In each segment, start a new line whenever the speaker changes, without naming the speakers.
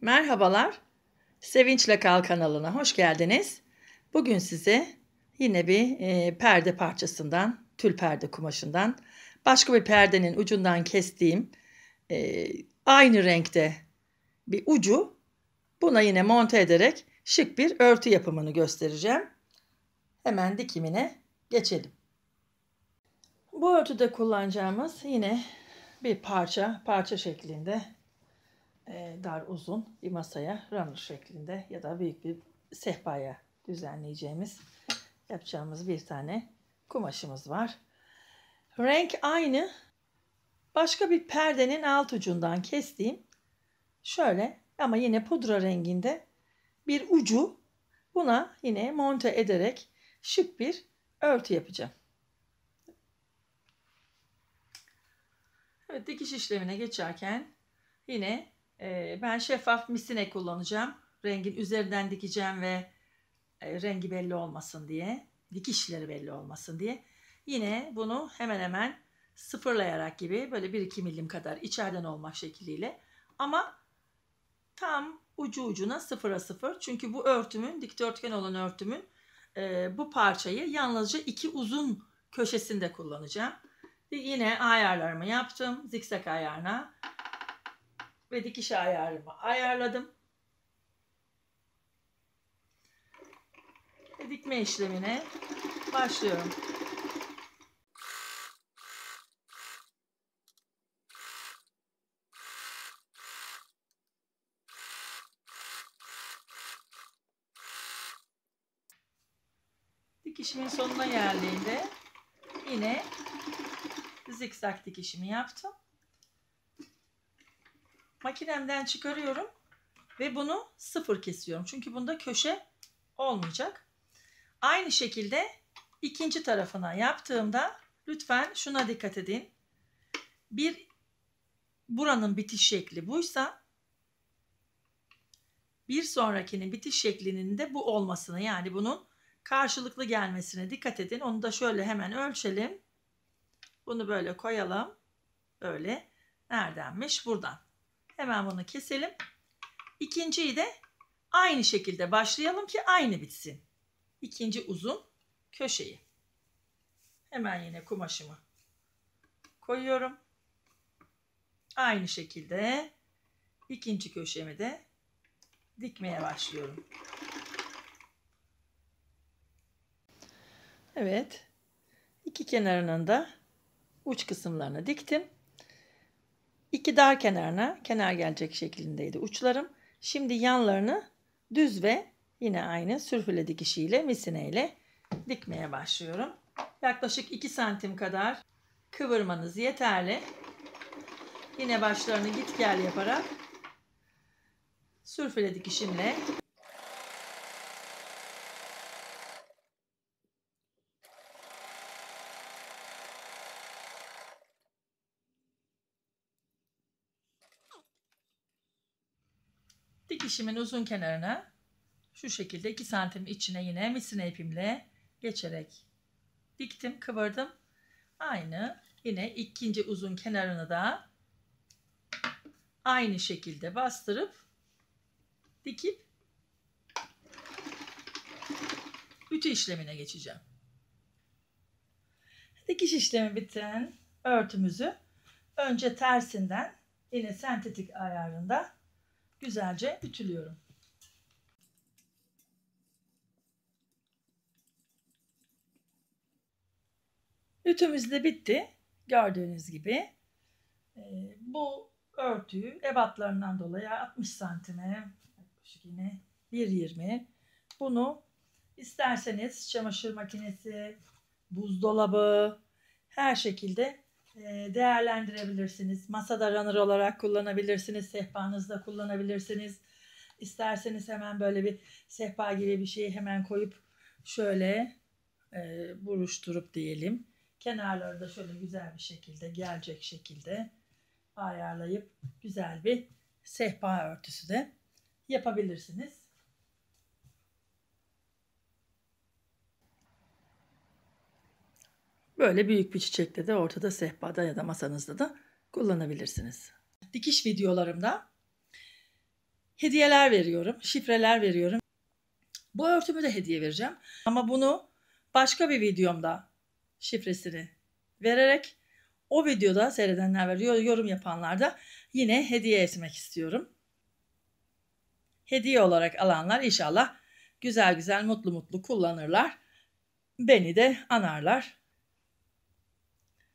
Merhabalar. Sevinçle Kal kanalına hoş geldiniz. Bugün size yine bir e, perde parçasından, tül perde kumaşından, başka bir perdenin ucundan kestiğim e, aynı renkte bir ucu buna yine monte ederek şık bir örtü yapımını göstereceğim. Hemen dikimine geçelim. Bu örtüde kullanacağımız yine bir parça, parça şeklinde e, dar uzun bir masaya runner şeklinde ya da büyük bir sehpaya düzenleyeceğimiz yapacağımız bir tane kumaşımız var. Renk aynı. Başka bir perdenin alt ucundan kestiğim şöyle ama yine pudra renginde bir ucu buna yine monte ederek şık bir örtü yapacağım. Evet dikiş işlemine geçerken yine e, ben şeffaf misine kullanacağım. Rengin üzerinden dikeceğim ve e, rengi belli olmasın diye, dikişleri belli olmasın diye. Yine bunu hemen hemen sıfırlayarak gibi böyle 1-2 milim kadar içeriden olmak şekliyle ama tam ucu ucuna sıfıra sıfır. Çünkü bu örtümün, dikdörtgen olan örtümün e, bu parçayı yalnızca iki uzun köşesinde kullanacağım. Yine ayarlarımı yaptım. Zikzak ayarına ve dikiş ayarımı ayarladım. Ve dikme işlemine başlıyorum. Dikişimin sonuna geldiğinde yine zikzak dikişimi yaptım. Makinemden çıkarıyorum ve bunu sıfır kesiyorum. Çünkü bunda köşe olmayacak. Aynı şekilde ikinci tarafına yaptığımda lütfen şuna dikkat edin. Bir buranın bitiş şekli buysa bir sonrakinin bitiş şeklinin de bu olmasını yani bunun karşılıklı gelmesine dikkat edin. Onu da şöyle hemen ölçelim. Bunu böyle koyalım. Böyle. Neredenmiş? Buradan. Hemen bunu keselim. İkinciyi de aynı şekilde başlayalım ki aynı bitsin. İkinci uzun köşeyi. Hemen yine kumaşımı koyuyorum. Aynı şekilde ikinci köşemi de dikmeye başlıyorum. Evet. İki kenarının da uç kısımlarını diktim. İki dar kenarına kenar gelecek şeklindeydi uçlarım. Şimdi yanlarını düz ve yine aynı sürfüle dikişiyle misineyle dikmeye başlıyorum. Yaklaşık 2 santim kadar kıvırmanız yeterli. Yine başlarını git gel yaparak sürfüle dikişimle dikişimin uzun kenarına şu şekilde 2 santim içine yine misine ipimle geçerek diktim, kıvırdım. Aynı yine ikinci uzun kenarını da aynı şekilde bastırıp dikip ütü işlemine geçeceğim. Dikiş işlemi biten örtümüzü önce tersinden yine sentetik ayarında güzelce ütülüyorum. Ütümüz de bitti. Gördüğünüz gibi. Ee, bu örtüyü ebatlarından dolayı 60 santime yine 1.20 bunu isterseniz çamaşır makinesi, buzdolabı her şekilde değerlendirebilirsiniz. Masada runner olarak kullanabilirsiniz. Sehpanızda kullanabilirsiniz. İsterseniz hemen böyle bir sehpa gibi bir şeyi hemen koyup şöyle e, buruşturup diyelim. Kenarları da şöyle güzel bir şekilde gelecek şekilde ayarlayıp güzel bir sehpa örtüsü de yapabilirsiniz. Böyle büyük bir çiçekte de ortada sehpada ya da masanızda da kullanabilirsiniz. Dikiş videolarımda hediyeler veriyorum, şifreler veriyorum. Bu örtümü de hediye vereceğim. Ama bunu başka bir videomda şifresini vererek o videoda seyredenler ve yorum yapanlar da yine hediye etmek istiyorum. Hediye olarak alanlar inşallah güzel güzel mutlu mutlu kullanırlar. Beni de anarlar.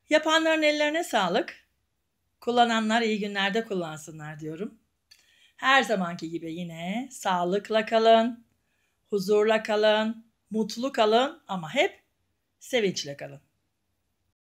Yapanların ellerine sağlık. Kullananlar iyi günlerde kullansınlar diyorum. Her zamanki gibi yine sağlıkla kalın, huzurla kalın, mutlu kalın ama hep sevinçle kalın.